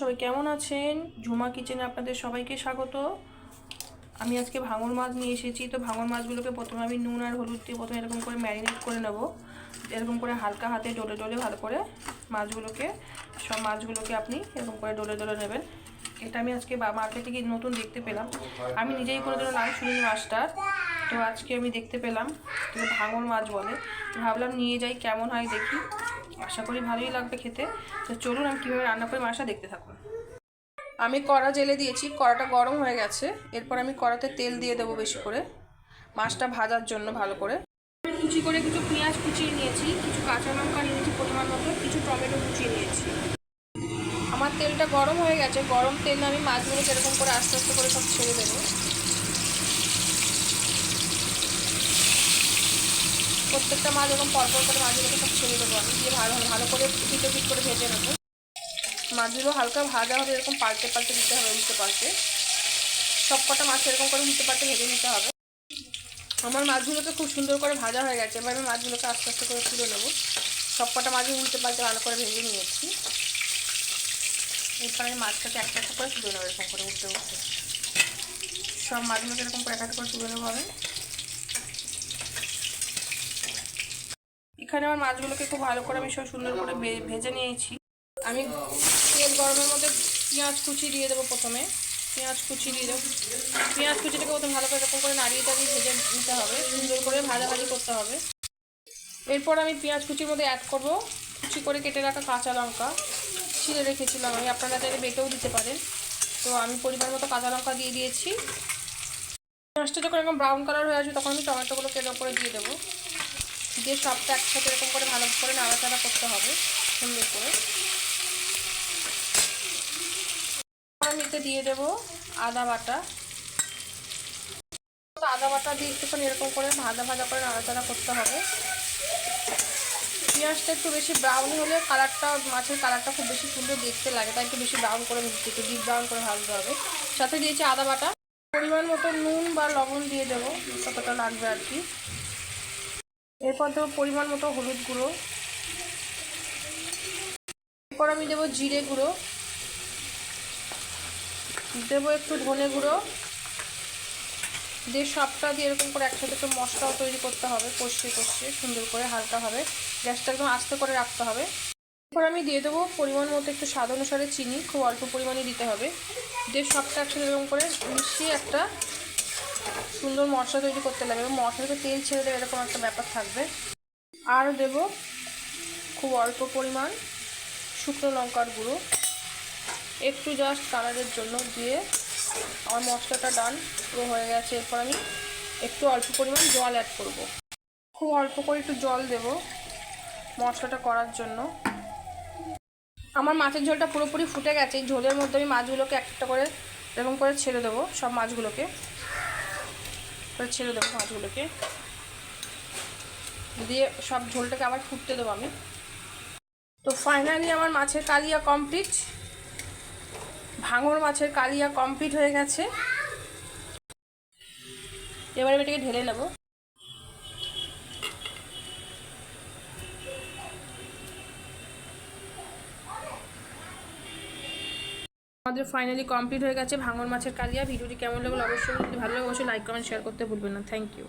সবাই কেমন আছেন? ঝুমা কিচেনে আপনাদের সবাইকে স্বাগত। আমি আজকে ভাঙর মাছ নিয়ে এসেছি, তো ভাঙর মাছগুলোকে প্রথমে আমি নুন আর হলুদ দিয়ে প্রথমে এরকম করে ম্যারিনেট করে নেব। এরকম করে হালকা হাতে ডলে ডলে ভালো করে মাছগুলোকে, সব মাছগুলোকে আপনি এরকম করে ডলে ডলে নেবেন। এটা আমি আজকে মার্কেটে গিয়ে নতুন দেখতে পেলাম। আমি নিজেই কোনো দিনও নাম শুনিনি মাছটার। তো আজকে আমি দেখতে পেলাম ভাঙর মাছ বলে। ভাবলাম নিয়ে যাই, কেমন হয় দেখি। আশা করি ভালোই লাগবে খেতে। তো চলুন আমি কীভাবে রান্না করে মাসা দেখতে থাকুন। আমি কড়া জেলে দিয়েছি, কড়াটা গরম হয়ে গেছে। এরপর আমি কড়াতে তেল দিয়ে দেবো বেশি করে। মাছটা ভাজার জন্য ভালো করে। কুচি করে কিছু পেঁয়াজ কুচিয়ে নিয়েছি, কিছু কাঁচা লঙ্কা নিয়েছি পরিমাণ মতো, কিছু টমেটো কুচিয়ে নিয়েছি। আমার তেলটা গরম হয়ে গেছে, গরম তেলে আমি মাছগুলো এরকম করে আস্তে আস্তে করে সব ছেড়ে দেবো। প্রত্যেকটা মাছ এরকম পরপর করে মাছগুলোকে সব ছেড়ে দেবো আমি। দিয়ে ভালো ভালো করে পিঠে পিট করে ভেজে নেব। মাছগুলো হালকা ভাজা হবে, এরকম পাল্টে পাল্টে দিতে হবে উল্টে পাল্টে। সব কটা মাছ এরকম করে উল্টে পাল্টে ভেজে নিতে হবে। আমার মাছগুলোকে খুব সুন্দর করে ভাজা হয়ে গেছে, এবার আমি মাছগুলোকে আস্তে আস্তে করে তুলে নেব। সব কটা মাছই উল্টে পাল্টে ভালো করে ভেজে নিয়েছি। এরপর আমি মাছটাকে একটা একটা করে তুলে নেব, এরকম করে উল্টে উঠতে সব মাছগুলোকে এরকম করে একটা করে তুলে নেব আমি। এখানে আমার মাছগুলোকে খুব ভালো করে আমি সব সুন্দর করে ভেজে নিয়েছি। আমি তেল গরমের মধ্যে পেঁয়াজ কুচি দিয়ে দেবো প্রথমে। পেঁয়াজ কুচি দিয়ে দেবো। পেঁয়াজ কুচিটাকে প্রথমে ভালো করে এরকম করে নাড়িয়ে টাড়িয়ে ভেজে নিতে হবে। সুন্দর করে ভাজাভাজি করতে হবে। এরপর আমি পেঁয়াজ কুচির মধ্যে অ্যাড করব কুচি করে কেটে রাখা কাঁচা লঙ্কা। ছিঁড়ে রেখেছিলাম আমি। আপনারা চাইলে বেটেও দিতে পারেন। তো আমি পরিমাণ মতো কাঁচা লঙ্কা দিয়ে দিয়েছি। পেঁয়াজটা যখন এরকম ব্রাউন কালার হয়ে আসবে, তখন আমি টমেটোগুলো এর উপরে দিয়ে দেবো। দিয়ে সবটা একসাথে এরকম করে ভালো করে নাড়াচাড়া করতে হবে, সুন্দর করে। এতে দিয়ে দেবো আদা বাটা। আদা বাটা দিয়ে একটুখানি এরকম করে ভাজা ভাজা করে নাড়াচাড়া করতে হবে। পেঁয়াজটা একটু বেশি ব্রাউন হলে কালারটা মাছের কালারটা খুব বেশি সুন্দর দেখতে লাগে, তাই একটু বেশি ব্রাউন করে ভেজতে একটু ডিপ ব্রাউন করে ভাজতে হবে। সাথে দিয়েছি আদা বাটা। পরিমাণ মতো নুন বা লবণ দিয়ে দেবো কতটা লাগবে আর কি। এরপর দেবো পরিমাণ মতো হলুদ গুঁড়ো। এরপর আমি দেবো জিরে গুঁড়ো। দেবো একটু ধনে গুঁড়ো। দিয়ে সবটা দিয়ে এরকম করে একসাথে একটু মশলাও তৈরি করতে হবে, কষিয়ে কষিয়ে সুন্দর করে হালকাভাবে গ্যাসটা একদম আস্তে করে রাখতে হবে। এরপর আমি দিয়ে দেবো পরিমাণ মতো একটু স্বাদ অনুসারে চিনি, খুব অল্প পরিমাণে দিতে হবে। দিয়ে সবটা একসাথে এরকম করে মিশিয়ে একটা সুন্দর মশলা তৈরি করতে লাগবে। এবং মশলাতে তেল ছেড়ে দেবে এরকম একটা ব্যাপার থাকবে। আর দেব খুব অল্প পরিমাণ শুকনো লঙ্কার গুঁড়ো। একটু জাস্ট কালারের জন্য দিয়ে আমার মশলাটা ডান পুরো হয়ে গেছে। এরপর আমি একটু অল্প পরিমাণ জল অ্যাড করব। খুব অল্প করে একটু জল দেব মশলাটা করার জন্য। আমার মাছের ঝোলটা পুরোপুরি ফুটে গেছে। ঝোলের মধ্যে আমি মাছগুলোকে একটা করে এরকম করে ছেড়ে দেবো সব মাছগুলোকে। করে ছেড়ে দেবো মাছগুলোকে। দিয়ে সব ঝোলটাকে আবার ফুটতে দেবো আমি। তো ফাইনালি আমার মাছের কালিয়া কমপ্লিট ভাঙর মাছের কালিয়া কমপ্লিট হয়ে গেছে। এবার আমি এটাকে ঢেলে নেব। আমাদের ফাইনালি কমপ্লিট হয়ে গেছে ভাঙন মাছের কালিয়া। ভিডিওটি কেমন লাগল অবশ্যই ভালো লাগে, অবশ্যই লাইক কমেন্ট শেয়ার করতে ভুলবেন না। Thank you